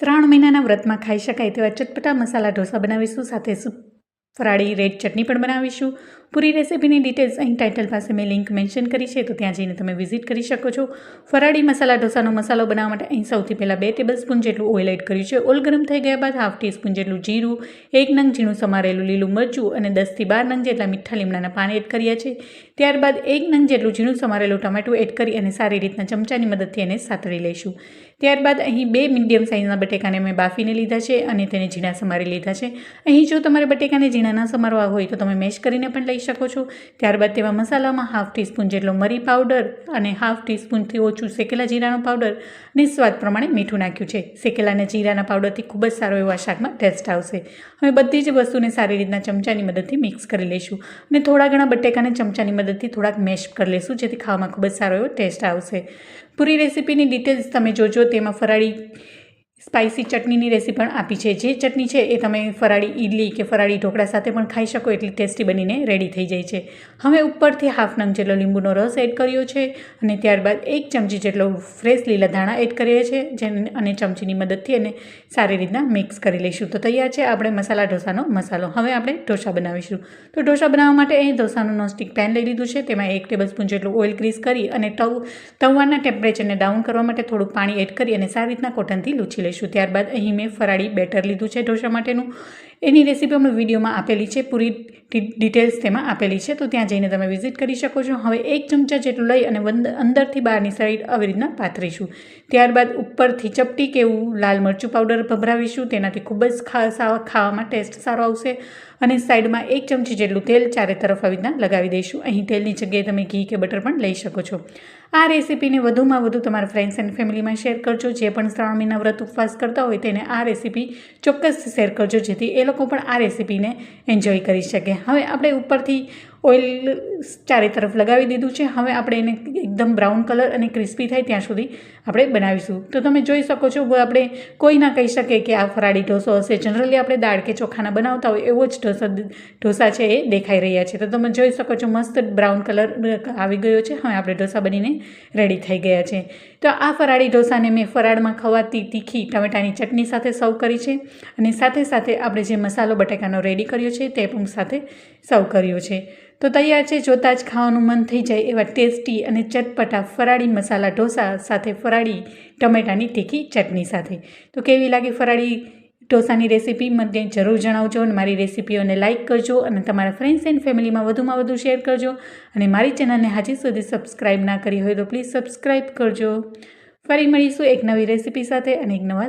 શ્રાવણ મહિનાના વ્રતમાં ખાઈ શકાય તેવા ચટપટા મસાલા ઢોસા બનાવીશું. સાથે ફરાળી રેડ ચટણી પણ બનાવીશું. પૂરી રેસીપીની ડિટેલ્સ અહીં ટાઇટલ પાસે મેં લિંક મેન્શન કરી છે, તો ત્યાં જઈને તમે વિઝિટ કરી શકો છો. ફરાળી મસાલા, ઢોસાનો મસાલો બનાવવા માટે અહીં સૌથી પહેલાં બે ટેબલસ્પૂન જેટલું ઓઇલ એડ કર્યું છે. ઓઇલ ગરમ થઈ ગયા બાદ હાફ ટીસ્પૂન જેટલું જીરું, એક નંગ ઝીણું સમારેલું લીલું મરચું અને દસથી બાર નંગ જેટલા મીઠા લીમડાના પાન એડ કર્યા છે. ત્યારબાદ એક નંગ જેટલું ઝીણું સમારેલું ટમેટું એડ કરી અને સારી રીતના ચમચાની મદદથી એને સાતળી લઈશું. ત્યારબાદ અહીં બે મીડિયમ સાઇઝના બટેકાને મેં બાફીને લીધા છે અને તેને ઝીણા સમારી લીધા છે. અહીં જો તમારે બટેકાને ઝીણા ના સમારવા હોય તો તમે મેશ કરીને પણ લઈ શકો છો. ત્યારબાદ તેવા મસાલામાં હાફ ટીસ્પૂન જેટલો મરી પાવડર અને હાફ ટીસ્પૂનથી ઓછું શેકેલા જીરાનો પાવડર અને સ્વાદ પ્રમાણે મીઠું નાખ્યું છે. શેકેલા અને જીરાના પાવડરથી ખૂબ જ સારો એવો શાકમાં ટેસ્ટ આવશે. હવે બધી જ વસ્તુને સારી રીતના ચમચાની મદદથી મિક્સ કરી લઈશું અને થોડા ઘણા બટેકાને ચમચાની મદદથી થોડાક મેશ કરી લઈશું જેથી ખાવામાં ખૂબ જ સારો એવો ટેસ્ટ આવશે. પૂરી રેસીપીની ડિટેલ્સ તમે જોજો. તેમાં ફરાળી સ્પાઇસી ચટણીની રેસીપી પણ આપી છે. જે ચટણી છે એ તમે ફરાળી ઇડલી કે ફરાળી ઢોકળા સાથે પણ ખાઈ શકો એટલી ટેસ્ટી બનીને રેડી થઈ જાય છે. હવે ઉપરથી હાફ નંગ જેટલો લીંબુનો રસ એડ કર્યો છે અને ત્યારબાદ એક ચમચી જેટલો ફ્રેશ લીલા ધાણા એડ કરીએ છીએ જેને અને ચમચીની મદદથી એને સારી રીતના મિક્સ કરી લઈશું. તો તૈયાર છે આપણે મસાલા ઢોસાનો મસાલો. હવે આપણે ઢોસા બનાવીશું. તો ઢોસા બનાવવા માટે એ ઢોસાનું નોનસ્ટિક પેન લઈ લીધું છે. તેમાં એક ટેબલ સ્પૂન જેટલું ઓઇલ ગ્રીસ કરી અને તવ તવાના ટેમ્પરેચરને ડાઉન કરવા માટે થોડું પાણી એડ કરી અને સારી રીતના કોટનથી લૂછી લઈશું. ત્યારબાદ અહીં મેં ફરાળી બેટર લીધું છે ઢોસા માટેનું. એની રેસીપી અમે વિડીયોમાં આપેલી છે, પૂરી ડિટેલ્સ તેમાં આપેલી છે, તો ત્યાં જઈને તમે વિઝિટ કરી શકો છો. હવે એક ચમચા જેટલું લઈ અને અંદરથી બહારની સાઈડ આવી રીતના પાથરીશું. ત્યારબાદ ઉપરથી ચપટી કે એવું લાલ મરચું પાવડર ભભરાવીશું. તેનાથી ખૂબ જ ખાવામાં ટેસ્ટ સારો આવશે. અને સાઈડમાં એક ચમચી જેટલું તેલ ચારે તરફ આવી રીતના લગાવી દઈશું. અહીં તેલની જગ્યાએ તમે ઘી કે બટર પણ લઈ શકો છો. આ રેસીપીને વધુમાં વધુ તમારા ફ્રેન્ડ્સ એન્ડ ફેમિલીમાં શેર કરજો. જે પણ શ્રાવણ મહિના વ્રત ઉપવાસ કરતા હોય તેને આ રેસીપી ચોક્કસ શેર કરજો, જેથી એ લોકો પણ આ રેસીપીને એન્જોય કરી શકે. હવે આપણે ઉપરથી ઓઇલ ચારે તરફ લગાવી દીધું છે. હવે આપણે એને એકદમ બ્રાઉન કલર અને ક્રિસ્પી થાય ત્યાં સુધી આપણે બનાવીશું. તો તમે જોઈ શકો છો આપણે કોઈ ના કહી શકે કે આ ફરાળી ઢોસો હશે. જનરલી આપણે દાળ કે ચોખાના બનાવતા હોય એવો જ ઢોસા ઢોસા છે એ દેખાઈ રહ્યા છે. તો તમે જોઈ શકો છો, મસ્ત બ્રાઉન કલર આવી ગયો છે. હવે આપણે ઢોસા બનીને રેડી થઈ ગયા છે. તો આ ફરાળી ઢોસાને મેં ફરાળમાં ખવાતી તીખી ટમેટાની ચટણી સાથે સર્વ કરી છે અને સાથે સાથે આપણે જે મસાલો બટાકાનો રેડી કર્યો છે તે પણ સાથે સર્વ કર્યો છે. તો તૈયાર છે, જોતાં જ ખાવાનું મન થઈ જાય એવા ટેસ્ટી અને ચટપટા ફરાળી મસાલા ઢોસા સાથે ફરાળી ટમેટાની તીખી ચટણી સાથે. તો કેવી લાગી ફરાળી ઢોસાની રેસીપી? મને જરૂર જણાવજો અને મારી રેસીપીઓને લાઇક કરજો અને તમારા ફ્રેન્ડ્સ એન્ડ ફેમિલીમાં વધુમાં વધુ શેર કરજો. અને મારી ચેનલને હજી સુધી સબસ્ક્રાઈબ ના કરી હોય તો પ્લીઝ સબસ્ક્રાઈબ કરજો. ફરી મળીશું એક નવી રેસીપી સાથે અને એક નવા